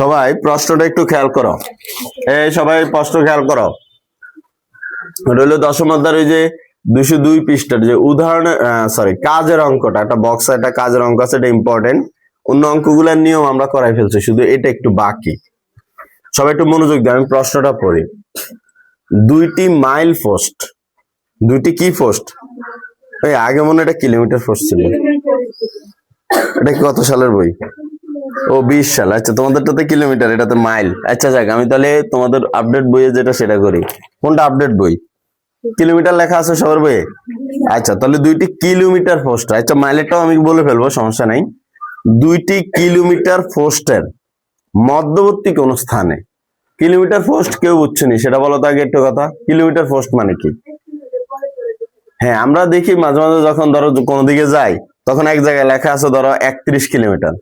সবাই প্রশ্নটা একটু খেয়াল করো। এই সবাই প্রশ্ন খেয়াল করো। রইল দশম অধ্যায়ের ওই যে দুশো দুই পৃষ্ঠার যে উদাহরণ সরি কাজের অঙ্কটা, একটা বক্স একটা কাজের অঙ্ক আছে, এটা ইম্পর্টেন্ট অন্য অঙ্কগুলোর নিয়ম আমরা করাই ফেলছি, শুধু এটা একটু বাকি। সবাই একটু মনোযোগ দিয়ে, আমি প্রশ্নটা পড়ি। দুইটি মাইল পোস্ট দুইটি কি পোস্ট এই, আগে মনে এটা কিলোমিটার পোস্ট ছিল। এটা কত সালের বই? ও বিশ সাল আচ্ছা তোমাদেরটাতে কিলোমিটার? এটাতে মাইল। আচ্ছা যাক, আমি তাহলে তোমাদের আপডেট বইয়ে যেটা সেটা করি। কোনটা আপডেট বই? কিলোমিটার লেখা আছে সবার বইয়ে? আচ্ছা তাহলে দুইটি কিলোমিটার পোস্ট আচ্ছা মাইলেরটাও আমি বলে ফেলব, সমস্যা নাই। দুইটি কিলোমিটার পোস্টের মধ্যবর্তী কোন স্থানে। কিলোমিটার পোস্ট কেউ বুঝছেনি সেটা বলো তো আগে একটু কথা। কিলোমিটার পোস্ট মানে কি? হ্যাঁ আমরা দেখি মাঝে মাঝে যখন ধরো কোনো দিকে যাই, তখন এক জায়গায় লেখা আছে ধরো একত্রিশ কিলোমিটার।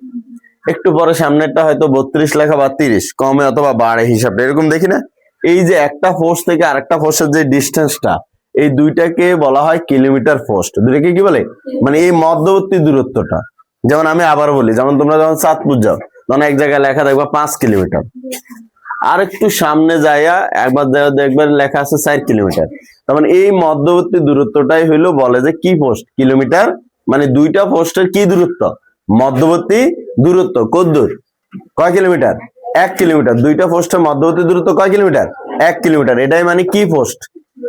একটু পরে সামনেরটা হয়তো বত্রিশ লেখা বা তিরিশ, কমে অথবা বাড়ে হিসাবটা, এরকম দেখি না? এই যে একটা পোস্ট থেকে আরেকটা পোস্টের যে ডিস্টেন্সটা এই দুইটাকে বলা হয় কিলোমিটার পোস্ট দুইটাকে কি বলে? মানে এই মধ্যবর্তী দূরত্বটা। যেমন আমি আবার বলি, যেমন তোমরা যখন চাঁদপুর যাও, তখন এক জায়গায় লেখা দেখবা পাঁচ কিলোমিটার। আর একটু সামনে যাইয়া, একবার দেখবার লেখা আছে চার কিলোমিটার। তার মানে এই মধ্যবর্তী দূরত্বটাই হইল বলে যে কি পোস্ট কিলোমিটার? মানে দুইটা পোস্টের কি দূরত্ব? মধ্যবর্তী দূরত্ব কত দূর কয় কিলোমিটার? এক কিলোমিটার। দুইটা পোস্টের মধ্যবর্তী দূরত্ব কয় কিলোমিটার? এক কিলোমিটার। এটাই মানে কি পোস্ট?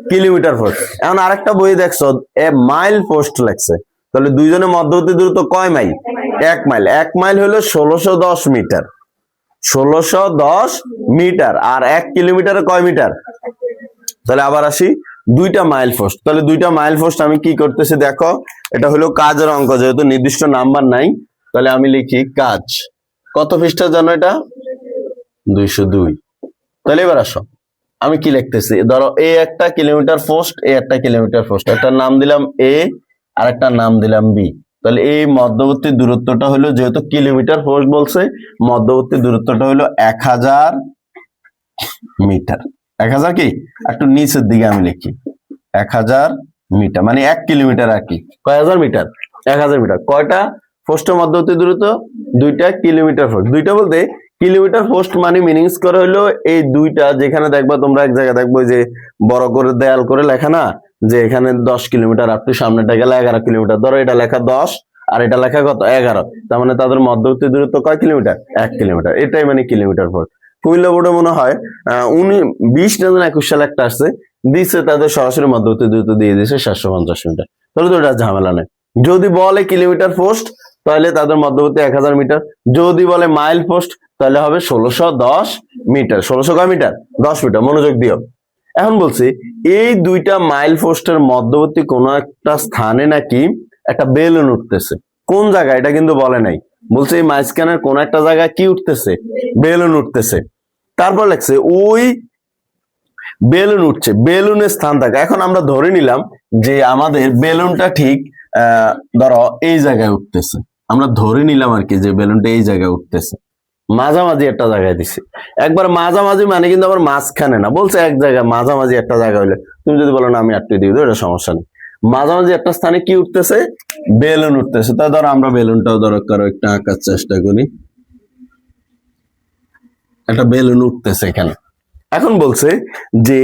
Kilometre post. এখন আরেকটা বই দেখছ, এ মাইল পোস্ট লেখছে। তাহলে দুইজনের মধ্যবর্তী দূরত্ব কয় মাইল? এক মাইল। এক মাইল হলো ষোলোশো দশ মিটার। ষোলোশো দশ মিটার। আর এক কিলোমিটারে কয় মিটার? তাহলে আবার আসি। দুইটা মাইল পোস্ট তাহলে দুইটা মাইল পোস্ট আমি কি করতেছি দেখো, এটা হলো কাজের অঙ্ক, যেহেতু নির্দিষ্ট নাম্বার নাই, তাহলে আমি লিখি কাজ। কত পৃষ্ঠা জানো এটা? দুইশো দুই। তাহলে এবার আসো, আমি কি লিখতেছি? ধরো এ একটা কিলোমিটার পোস্ট এ একটা কিলোমিটার পোস্ট একটা নাম দিলাম এ, আর একটা নাম দিলাম বি। তাহলে এই মধ্যবর্তী দূরত্বটা হলো, যেহেতু কিলোমিটার পোস্ট বলছে, মধ্যবর্তী দূরত্বটা হলো এক হাজার মিটার। এক হাজার কি? একটু নিচের দিকে আমি লিখি। এক হাজার মিটার মানে এক কিলোমিটার আর কি। কয় হাজার মিটার? এক হাজার মিটার। কয়টা? পোস্টের মধ্যবর্তী দূরত্ব দুইটা কিলোমিটার পোস্ট দুইটা বলতে কিলোমিটার পোস্ট মানে মিনিংস করে হলো এই দুইটা যেখানে দেখবা তোমরা এক জায়গায় দেখব যে বড় করে দেয়াল করে লেখা না, যে এখানে দশ কিলোমিটার আপনি সামনেটা গেলে এগারো কিলোমিটার। ধরো এটা লেখা দশ আর এটা লেখা কত? এগারো। তার মানে তাদের মধ্যবর্তী দূরত্ব কয় কিলোমিটার? এক কিলোমিটার। এটাই মানে কিলোমিটার পোস্ট কুমিল্লা বোর্ডে মনে হয় উনি বিশ না একুশ সালে একটা আসছে দিচ্ছে তাদের সরাসরি মধ্যবর্তী দূরত্ব দিয়ে দিয়েছে সাতশো পঞ্চাশ মিটার। তাহলে তো এটা ঝামেলা নেই। যদি বলে কিলোমিটার পোস্ট, তাহলে তাদের মধ্যবর্তী এক হাজার মিটার। যদি বলে মাইল পোস্ট, তাহলে হবে ষোলোশো দশ মিটার। ষোলোশো কয় মিটার? দশ মিটার। মনোযোগ দিও। এখন বলছি, এই দুইটা মাইল পোস্টের মধ্যবর্তী কোনো একটা স্থানে নাকি একটা বেলুন উঠতেছে। কোন জায়গায়? এটা কিন্তু বলে নাই। বলছে এই মাঝখানের কোন একটা জায়গায় কি উঠতেছে? বেলুন উঠতেছে। তারপর লেখছে, ওই বেলুন উঠছে, বেলুনের স্থান থাকে। এখন আমরা ধরে নিলাম যে আমাদের বেলুনটা ঠিক ধরো এই জায়গায় উঠতেছে। আমরা ধরে নিলাম আর কি যে বেলুনটা এই জায়গায় উঠতেছে। মাঝামাঝি একটা জায়গায় দিছে। একবার মাঝামাঝি মানে কিন্তু আবার মাঝখানে না। বলছে এক জায়গায় মাঝামাঝি একটা জায়গা হইলে। তুমি যদি বলো না, আমি আটকে দিয়ে দেবো, এটা সমস্যা নেই। মাঝামাঝি একটা স্থানে কি উঠতেছে? বেলুন উঠতেছে। তা ধরো আমরা বেলুনটাও ধরো কারও একটা আঁকার চেষ্টা করি। একটা বেলুন উঠতেছে এখানে। এখন বলছে যে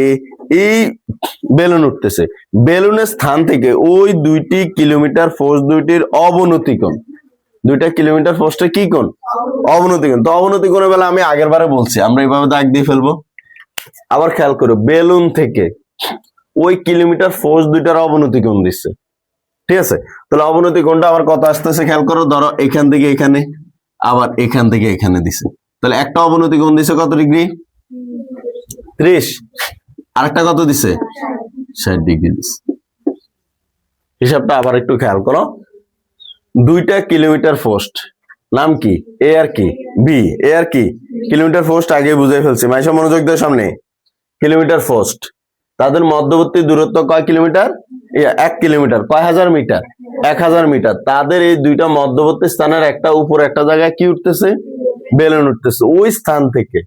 এই বেলুন উঠতেছে। বেলুনের স্থান থেকে ওই দুইটি কিলোমিটার ফোর্স দুইটির অবনতি কোণ। দুইটা কিলোমিটার ফোর্সটা কি কোণ? অবনতি কোণ। তো অবনতি কোণের বেলা আমি আগের বারে বলছি, আমরা এইভাবে দাগ দিয়ে ফেলব। আবার খেয়াল করো, বেলুন থেকে ওই কিলোমিটার ফোর্স দুইটার অবনতি কোণ দিচ্ছে। ঠিক আছে? তাহলে অবনতি কোণটা আবার কত আসতেছে খেয়াল করো, ধরো এখান থেকে এখানে, আবার এখান থেকে এখানে দিছে। তাহলে একটা অবনতি কোণ দিছে? কত ডিগ্রি? ত্রিশ। আরেকটা কত দিছে? ষাট ডিগ্রি দিছে। হিসাবটা আবার একটু খেয়াল করো। দুইটা কিলোমিটার পোস্ট। নাম কি? এ আর কি? বি। এ আর কি? কিলোমিটার পোস্ট আগে বুঝে ফেলছি। মাইসা মনোযোগ দেয় সামনে। Kilometre post. তাদের মধ্যবর্তী দূরত্ব কয় কিলোমিটার? এক কিলোমিটার। কয় হাজার মিটার? এক হাজার মিটার। তাদের এই দুইটা মধ্যবর্তী স্থানের একটা উপর একটা জায়গায় কি উঠতেছে? বেলুন উঠতেছে। ওই স্থান থেকে,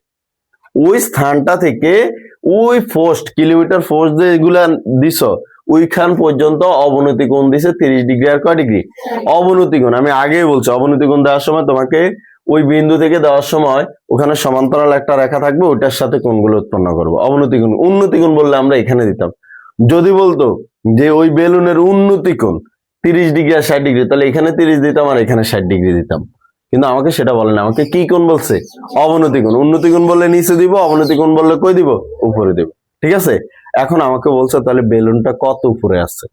ওই স্থানটা থেকে ওই ফোস্ট কিলোমিটার ফোর্স যেগুলা দিছ, ওইখান পর্যন্ত অবনতি কোণ দিছে তিরিশ ডিগ্রি আর কয় ডিগ্রি অবনতি কোণ। আমি আগেই বলছি, অবনতি কোণ দেওয়ার সময় তোমাকে ওই বিন্দু থেকে দেওয়ার সময় ওখানে সমান্তরাল একটা রেখা থাকবে ওটার সাথে কোণগুলো উৎপন্ন করব। অবনতি কোণ, উন্নতি কোণ বললে আমরা এখানে দিতাম। যদি বলতো যে ওই বেলুনের উন্নতি কোণ, তিরিশ ডিগ্রি আর ষাট ডিগ্রি তাহলে এখানে তিরিশ দিতাম আর এখানে ষাট ডিগ্রি দিতাম। কিন্তু আমাকে সেটা বলে না। আমাকে কি কোণ বলছে? অবনতি কোণ। উন্নতি কোণ বললে নিচে দিব, অবনতি কোণ বললে কই দিব? উপরে দিব। ঠিক আছে? এখন আমাকে বলছে, তাহলে বেলুনটা কত উপরে আছে?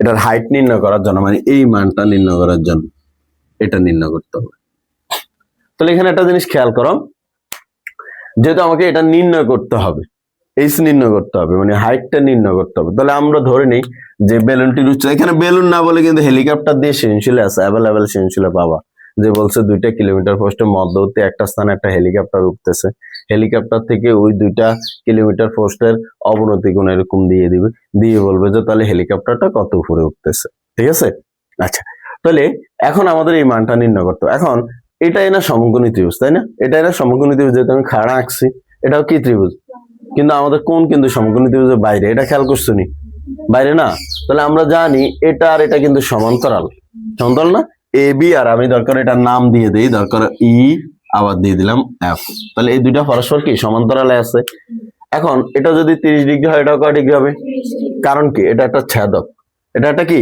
এটার হাইট নির্ণয় করার জন্য মানে এই মানটা নির্ণয় করার জন্য এটা নির্ণয় করতে হবে। তাহলে এখানে একটা জিনিস খেয়াল করো। যেহেতু আমাকে এটা নির্ণয় করতে হবে এইচ নির্ণয় করতে হবে মানে হাইটটা নির্ণয় করতে হবে। তাহলে আমরা ধরে নিই যে বেলুনটির উচ্চতা এখানে বেলুন না বলে কিন্তু হেলিকপ্টার দিয়ে সৃজনশীলে আছে অ্যাভেলেবেল সৃজনশীলে পাবা। যে বলছে দুইটা কিলোমিটার পোস্টের মধ্যবর্তী একটা স্থানে একটা হেলিকপ্টার উঠতেছে। হেলিকপ্টার থেকে ওই দুইটা কিলোমিটার পোস্টের অবনতি কোণ এরকম দিয়ে দিবে, দিয়ে বলবে যে তাহলে হেলিকপ্টারটা কত উপরে উঠতেছে, ঠিক আছে? আচ্ছা তাহলে এখন আমাদের এই মানটা নির্ণয় করতে। এখন এটাই না সমকোণী ত্রিভুজ, তাই না? এটাই না সমকোণী ত্রিভুজ যেহেতু আমি খাড়া আঁকছি, এটাও কি ত্রিভুজ? কিন্তু আমাদের কোন কিন্তু সমকোণী ত্রিভুজের বাইরে? এটা খেয়াল করছ নি? বাইরে না? তাহলে আমরা জানি এটা আর এটা কিন্তু সমান্তরাল। সমান্তরাল না? এ বি আর আমি দরকার এটার নাম দিয়ে দিই, দরকার ই আবার দিয়ে দিলাম এফ তাহলে এই দুইটা পরস্পর কি? সমান্তরালে আছে। এখন এটা যদি তিরিশ ডিগ্রি হয়, এটাও কয় ডিগ্রি হবে? কারণ কি? এটা একটা ছেদক। এটা একটা কি?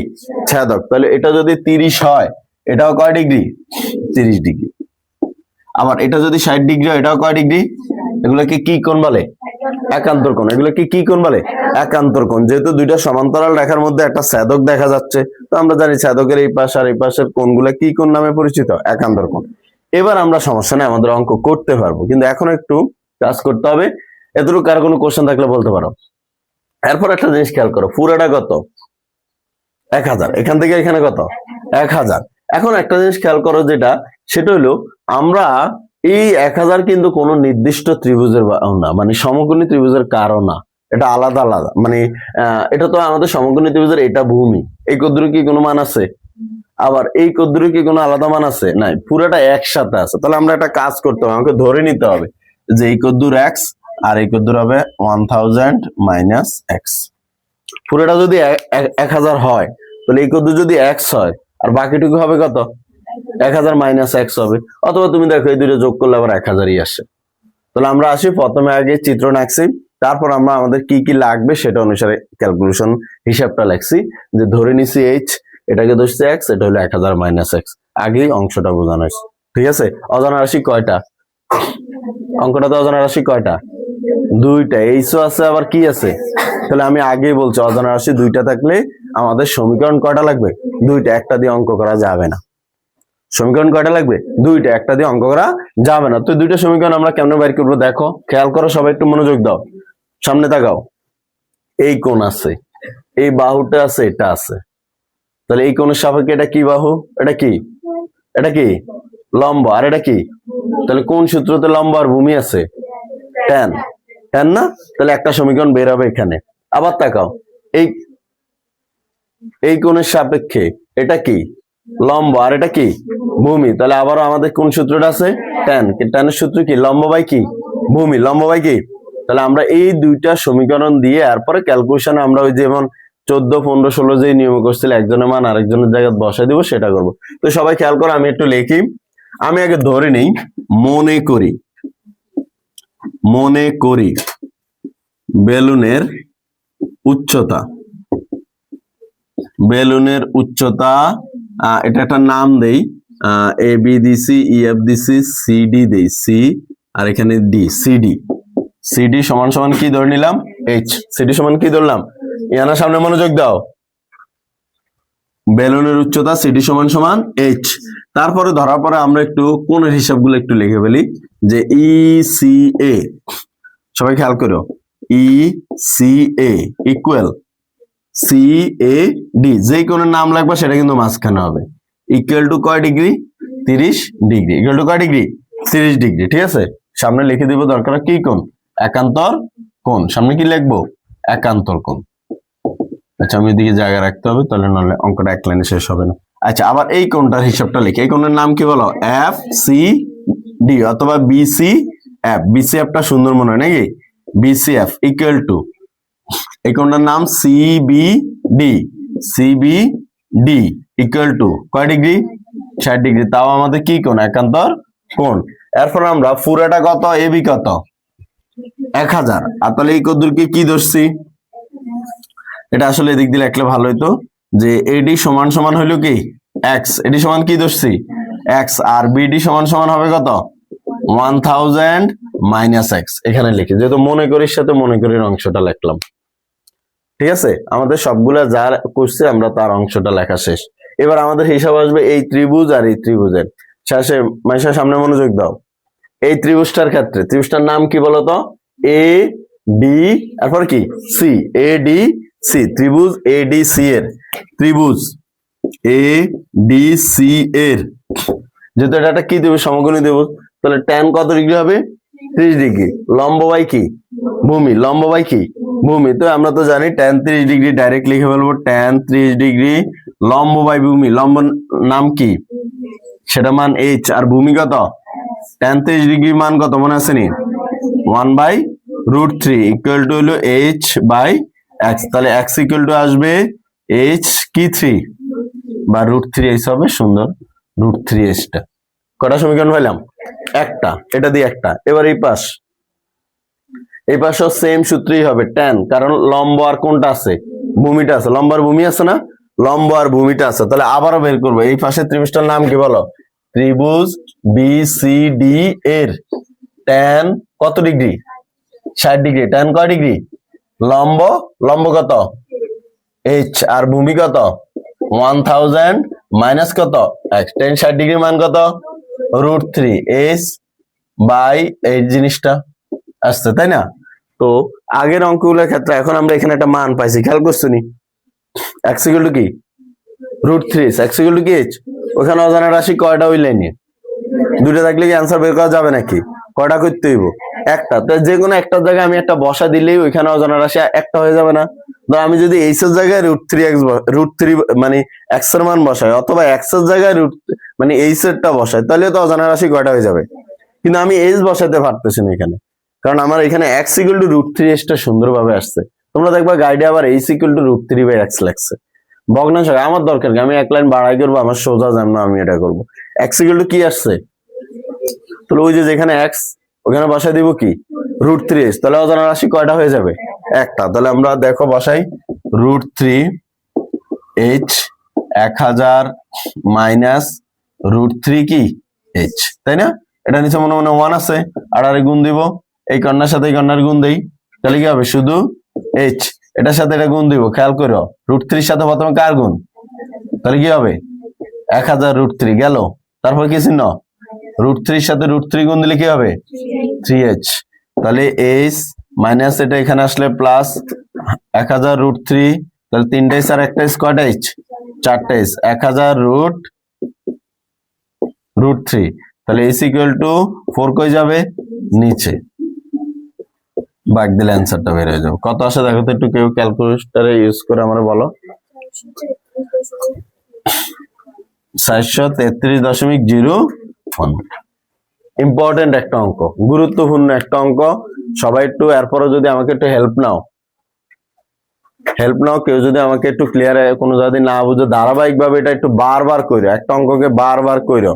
ছেদক। তাহলে এটা যদি তিরিশ হয়, এটাও কয় ডিগ্রি? তিরিশ ডিগ্রি। আবার এটা যদি ষাট ডিগ্রি হয়, এটাও কয় ডিগ্রি? এগুলোকে কি কোণ বলে? একান্তর কোণ। এগুলোকে কি কোণ বলে? একান্তর কোণ। যেহেতু দুইটা সমান্তরাল রেখার মধ্যে একটা ছেদক দেখা যাচ্ছে, তো আমরা জানি ছেদকের এই পাশ আর এই পাশের কোণগুলো কি কোণ নামে পরিচিত? একান্তর কোণ। এবার আমরা সমস্যা নেই, আমাদের অঙ্ক করতে পারব। কিন্তু এখন একটু কাজ করতে হবে। এতটুকু কারও কোনো কোশ্চেন থাকলে বলতে পারো। এরপর একটা জিনিস খেয়াল করো, পুরোটা কত? এক হাজার। এখান থেকে এখানে কত? এক হাজার। এখন একটা জিনিস খেয়াল করো যেটা, সেটা হলো, আমরা এই এক হাজার কিন্তু কোনো নির্দিষ্ট ত্রিভুজের না মানে সমকোণী ত্রিভুজের কারণ না। এটা আলাদা আলাদা। মানে এটা তো আমাদের সমকোণী ত্রিভুজের এটা ভূমি। এই কদ্দুরে কি কোনো মান আছে? আবার এই কদ্দুরে কি কোনো আলাদা মান আছে? নাই, পুরোটা একসাথে আছে। তাহলে আমরা একটা কাজ করতে হবে, আমাকে ধরে নিতে হবে যে এই কদ্দুর এক্স আর এই কদ্দুর হবে ওয়ান থাউজেন্ড মাইনাস এক্স পুরোটা যদি এক হাজার হয়, তাহলে এই কদ্দুর যদি এক্স হয়, আর বাকিটুকু হবে কত? এক হাজার মাইনাস এক্স হবে। অথবা তুমি দেখো এই দুটো যোগ করলে আবার এক হাজারই আসে। তাহলে আমরা আসি প্রথমে আগে চিত্র আঁকছি তারপর আমরা আমাদের কি কি লাগবে সেটা অনুসারে ক্যালকুলেশন হিসাবটা লেখছি। যে ধরে নিছি এইচ এটাকে ধরছি এক্স এটা হলো এক হাজার মাইনাস এক্স আগেই অংশটা বোঝানো হয়েছে। ঠিক আছে? অজানা রাশি কয়টা? অঙ্কটা তো অজানা রাশি কয়টা? দুইটা। এইচও আছে, আবার কি আছে? তাহলে আমি আগেই বলছি, অজানা রাশি দুইটা থাকলে আমাদের সমীকরণ কয়টা লাগবে? দুইটা। একটা দিয়ে অঙ্ক করা যাবে না। সমীকরণ কয়টা লাগবে? দুইটা, একটা দিয়ে অঙ্ক করা যাবে না। তো দুইটা সমীকরণ আমরা কেমনে বের করব? দেখো, খেয়াল করো, সবাই একটু মনোযোগ দাও। সামনে তাকাও। এই কোণ আছে, এই বাহুটা আছে, এটা আছে। তাহলে এই কোণের সাপেক্ষে এটা কি বাহু? এটা কি? এটা কি? লম্ব। আর এটা কি? তাহলে কোন সূত্রতে লম্ব আর ভূমি আছে? টেন টেন না? তাহলে একটা সমীকরণ বের হবে এখানে। আবার তাকাও। এই এই কোণের সাপেক্ষে এটা কি? লম্ব, আর এটা কি? ভূমি। তাহলে আবারও আমাদের কোন সূত্রটা আছে? টেন টেনের সূত্র কি? লম্ব বাই কি? ভূমি। লম্ব বাই কি? তাহলে আমরা এই দুইটা সমীকরণ দিয়ে এরপরে ক্যালকুলেশন আমরা ওই যেমন চোদ্দ, পনেরো, ষোলো যে নিয়ম করছিল, একজনের মান আরেকজনের জায়গায় বসাই দিব, সেটা করব। তো সবাই খেয়াল করো, আমি একটু লিখি। আমি আগে ধরে নেই। মনে করি। মনে করি। বেলুনের উচ্চতা। বেলুনের উচ্চতা এটা একটা নাম দেই। এ বি দিছি ই এফ দিছি সি ডি দেই। সি আর এখানে ডি সিডি সিডি সমান সমান কি ধরে নিলাম? এইচ সিডি সমান কি ধরলাম? ইয়ানার সামনে মনোযোগ দাও। বেলুনের উচ্চতা সিডি সমান সমান এইচ তারপরে ধরার পরে আমরা একটু কোণের হিসাবগুলো একটু লিখে ফেলি। যে ই সি এ সবাই খেয়াল করো। E C A equal C A D যে কোনো নাম লাগবে সেটা কিন্তু মাঝখানে হবে। ইকুয়াল টু কয় ডিগ্রি তিরিশ ডিগ্রি ইকুয়াল টু কয় ডিগ্রি তিরিশ ডিগ্রি ঠিক আছে? সামনে লিখে দিব দরকার কি কোন একান্তর কোন সামনে কি লিখব? একান্তর কোন আচ্ছা আমি এদিকে জায়গা রাখতে হবে, তাহলে নাহলে অঙ্কটা এক লাইনে শেষ হবে না। আচ্ছা আবার এই কোণটার হিসাবটা লিখি। এই কোণের নাম কি বলো? এফ সি ডি অথবা বিসি এফ বিসি এফটা সুন্দর মনে হয় নাকি? বিসিএফ ইকুয়াল টু এই কোণটার নাম? সিবিডি সিবিডি ইকুয়াল টু কয় ডিগ্রি? ষাট ডিগ্রি। তাও আমাদের কি কোণ? একান্তর কোণ। এরপর আমরা পুরাটা কত? এবি কত? এক হাজার। আর তাহলে এই কদ্দুরকে কি ধরছি এটা আসলে এদিক দিয়ে লিখলে ভালো হতো যে এডি সমান সমান হইল কি? এক্স এডি সমান কি ধরছি এক্স আর বিডি সমান সমান হবে কত? ওয়ান থাউজেন্ড মাইনাস এক্স এখানে লিখি। যেহেতু মনে করির সাথে মনে করির অংশটা লিখলাম। ঠিক আছে? আমাদের সবগুলা যার করছে আমরা তার অংশটা লেখা শেষ। এবার আমাদের হিসাব আসবে এই ত্রিভুজ আর এই ত্রিভুজের। শেষে মাইশার সামনে মনোযোগ দাও। এই ত্রিভুজটার ক্ষেত্রে, ত্রিভুজটার নাম কি বলতো? এ ডি তারপর কি? সি এ ডি সি ত্রিভুজ এ ডি সি এর। ত্রিভুজ এ ডি সি এর। যেহেতু এটা একটা কি দেবো সমকোণী দেবো তাহলে ট্যান কত ডিগ্রি হবে? ত্রিশ ডিগ্রি লম্ব বাই কি? ভূমি। লম্ব বাই কি? ভূমি। তো আমরা তো জানি ট্যান ত্রিশ ডিগ্রি ডাইরেক্ট লিখে ফেলব ট্যান ত্রিশ ডিগ্রি, লম্ব বাই ভূমি। লম্ব নাম কি? সেটা মান এইচ আর ভূমি কত? ট্যান ত্রিশ ডিগ্রি মান কত? মনে আছে নি? One by root three equal to হলো এইচ বাই এক্স তাহলে এক্স ইকুয়াল টু আসবে এইচ কি থ্রি বা রুট থ্রি এইচ হবে, সুন্দর। রুট থ্রি এইচটা কটা সমীকরণ পাইলাম? একটা। এটা দিয়ে একটা। এবার এই পাশ। এই পাশেও সেম সূত্রই হবে ট্যান কারণ লম্ব আর কোনটা আছে? ভূমিটা আছে। লম্বার ভূমি আছে না? লম্ব আর ভূমিটা আছে। তাহলে আবারও বের করব। এই পাশে ত্রিভুজটার নাম কি বলো? ত্রিভুজ বি সি ডি এর। ট্যান কত ডিগ্রি? ষাট ডিগ্রি। ট্যান কয় ডিগ্রি? লম্ব লম্ব কত? এইচ আর ভূমি কত? ওয়ান থাউজেন্ড মাইনাস কত? এক্স টেন ষাট ডিগ্রি মান কত? রুট থ্রি এইচ বাই এই জিনিসটা। আসছে, তাই না? তো আগের অঙ্কগুলোর ক্ষেত্রে এখন আমরা এখানে একটা মান পাইছি, খেয়াল করছ নি? টু কি? Root three X equal to কি এইচ ওখানে অজানা রাশি কয়টা ওই লাইনে দুটো থাকলে কি অ্যান্সার বের করা যাবে নাকি? কয়টা করতে হইব? একটা। তো যে কোনো একটা জায়গায় আমি একটা বসা দিলেই ওইখানে অজানা রাশি একটা হয়ে যাবে না। ধর আমি যদি এইচ এর জায়গায় root three X root three মানে এক্সের মান বসাই, অথবা এক্সের জায়গায় রুট মানে এইচ এরটা বসাই, তাহলে তো অজানা রাশি কয়টা হয়ে যাবে? কিন্তু আমি এইচ বসাতে পারতেছি না এখানে। কারণ আমার এখানে X equal to root three এসটা সুন্দরভাবে আসছে। তোমরা দেখবা গাইডে আবার H equal to root three by X লাগছে ভগ্নাংশ আমার দরকার আমি এক লাইন বাড়াই করব, আমার সোজা যাম না আমি এটা করব। এক্স ইকুয়াল টু কি আসছে? তাহলে ওই যে যেখানে এক্স ওখানে বসাই দিব কি? রুট থ্রি এস তাহলে অজানা রাশি কয়টা হয়ে যাবে? একটা। তাহলে আমরা দেখো বাসাই রুট থ্রি এইচ এক হাজার মাইনাস রুট থ্রি কি? এইচ তাই না? এটা নিচে মনে মনে ওয়ান আছে, আরে গুণ দিব এই কন্যার সাথে এই কন্যার গুণ দেই। তাহলে কি হবে? শুধু এইচ এটার সাথে এটা গুণ দিব, খেয়াল করো। রুট থ্রির সাথে প্রথমে কার গুণ? তাহলে কি হবে? এক হাজার রুট থ্রি গেল। তারপর কি চিহ্ন? রুট থ্রির সাথে রুট থ্রি গুণ দিলে কি হবে? থ্রি এইচ তাহলে এইচ মাইনাস এটা এখানে আসলে প্লাস এক হাজার রুট থ্রি তাহলে তিনটা এইচ আর একটা কয়টা এইচ চারটা এইচ এক হাজার রুট রুট থ্রি তাহলে এইচ ইকুয়াল টু ফোর কই যাবে? নিচে। বাগ দিলে অ্যান্সারটা বের হয়ে যাবে। কত আসে দেখো তো একটু কেউ ক্যালকুলেটরে ইউজ করে আমরা বলো। চারশো তেত্রিশ দশমিক জিরো ইম্পর্টেন্ট একটা অঙ্ক, গুরুত্বপূর্ণ একটা অঙ্ক। সবাই একটু এরপরে যদি আমাকে একটু হেল্প নাও। হেল্প নাও, কেউ যদি আমাকে একটু ক্লিয়ার কোনো যদি না বুঝে ধারাবাহিক ভাবে এটা একটু বারবার কইরো, একটা অঙ্ককে বারবার কইরো।